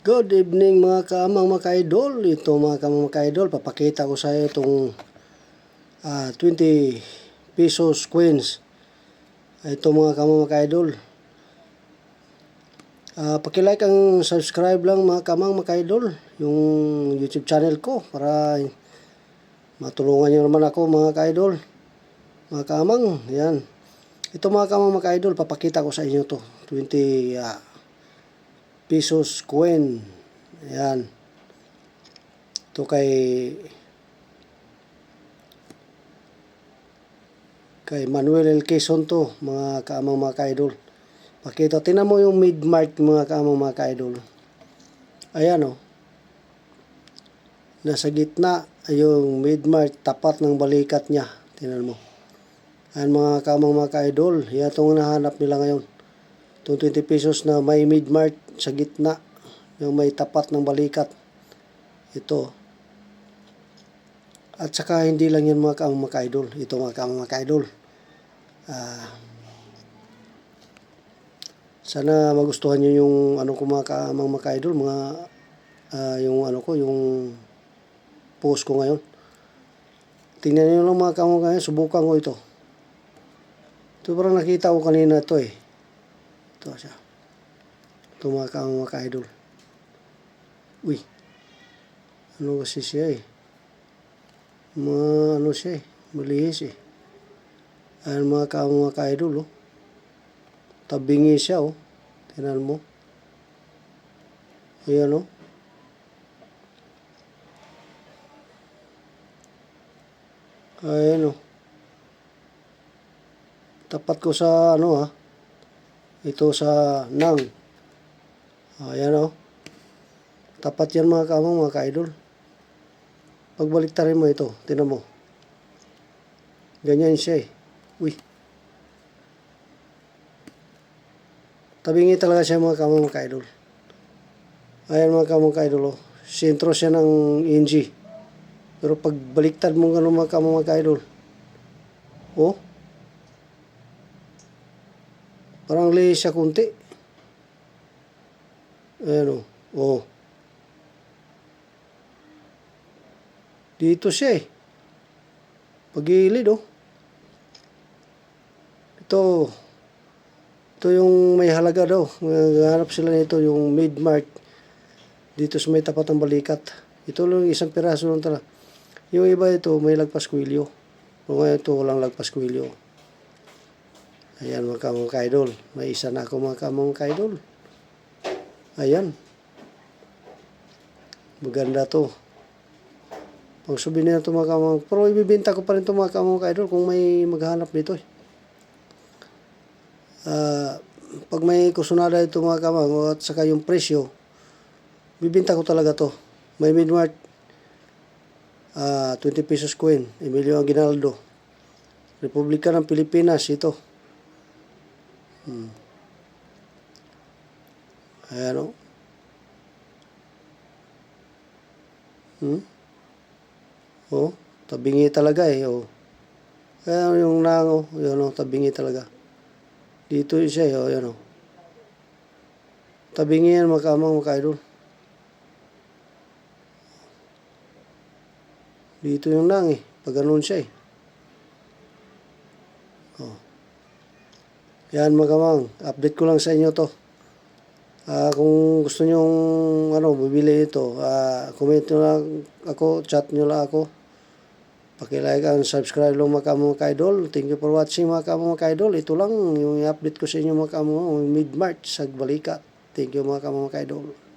Good evening mga kaamang mga ka-idol. Ito mga kaamang mga ka-idol, papakita ko sa iyo itong ah, 20 pesos coins. Ito mga kaamang mga ka-idol. Ah, pakilike ang subscribe lang mga kamang mga ka-idol, yung YouTube channel ko para matulungan niyo naman ako mga ka-idol. Mga kamang, yan. Ito mga kamang mga ka-idol, papakita ko sa inyo to. 20 ah, pesos coin. Ayan. Ito kay kay Manuel L. Quezon to, mga kaamang mga ka-idol. Pakita, tinan mo yung mid-mark mga kaamang mga ka-idol. Ayan o. Nasa gitna yung mid-mark, tapat ng balikat niya. Tinan mo. Ayan mga kaamang mga ka-idol. Yan itong nahanap nila ngayon. Itong 20 pesos na may mid-mark sa gitna. Yung may tapat ng balikat. Ito. At saka hindi lang yan mga kaamang mga ka-idol. Ito mga kaamang mga ka-idol. Ah, sana magustuhan niyo yung ano ko mga kaamang mga ka-idol. Mga ah, yung ano ko, yung post ko ngayon. Tingnan niyo lang mga kaamang mga. Subukan ko ito. Ito parang nakita ko kanina ito eh. Ito siya. Ito mga ka mga ka-idol. Uy. Ano kasi siya eh. Mga ano siya eh. Malihis eh. Ayan mga ka mga ka-idol oh. Tabingi siya oh. Tinan mo. Ayan oh. Ayan oh. Tapat ko sa ano ha. Ito sa nang. Ayan o. Tapat yan mga kamang mga ka-idol. Pagbalik rin mo ito. Tinan mo. Ganyan siya eh. Uy. Tabingi talaga siya mga kamang mga ka-idol. Ayan mga kamang ka-idol oh. Sentro siya ng NG. Pero pag baliktad mo gano'n mga kamang mga ka-idol. Oh. Parang lihis kunti. Ayan o. Oh. Dito siya eh. Pagilid oh. Ito. Ito yung may halaga daw. Naghanap sila nito yung mid-mark. Dito sa may tapat ng balikat. Ito lang isang piraso lang talaga. Yung iba ito may lagpas kwilyo. Kung ngayon ito walang lagpas kwilyo. Ayan mga kamong ka-idol. May isa na ako mga kamong ka-idol. Ayan. Maganda to. Pang souvenir to mga kamong. Pero ibibenta ko pa rin to mga kamong ka-idol kung may maghanap nito. eh. Ah, pag may kusunada ito mga kamong at saka yung presyo, bibenta ko talaga to. May midmark ah 20 pesos coin. Emilio Aguinaldo. Republika ng Pilipinas ito. Hmm. Ayan o. Hmm? Oh, tabingi talaga eh. Oh. Ayan yung nang oh. Ayan oh, tabingi talaga. Dito siya eh. Oh, ayan oh. Tabingi yan mga kamang mga idol. Dito yung nang eh. Pag ganun siya eh. Oh. Yan mga kamang, update ko lang sa inyo to. Ah, kung gusto niyo ano, bibili ito, ah, comment nyo lang ako, chat nyo lang ako. Pakilike and subscribe lang mga kamong ka-idol. Thank you for watching mga kamong ka-idol. Ito lang yung i-update ko sa inyo mga kamong mid-March sa balikat. Thank you mga kamong ka-idol.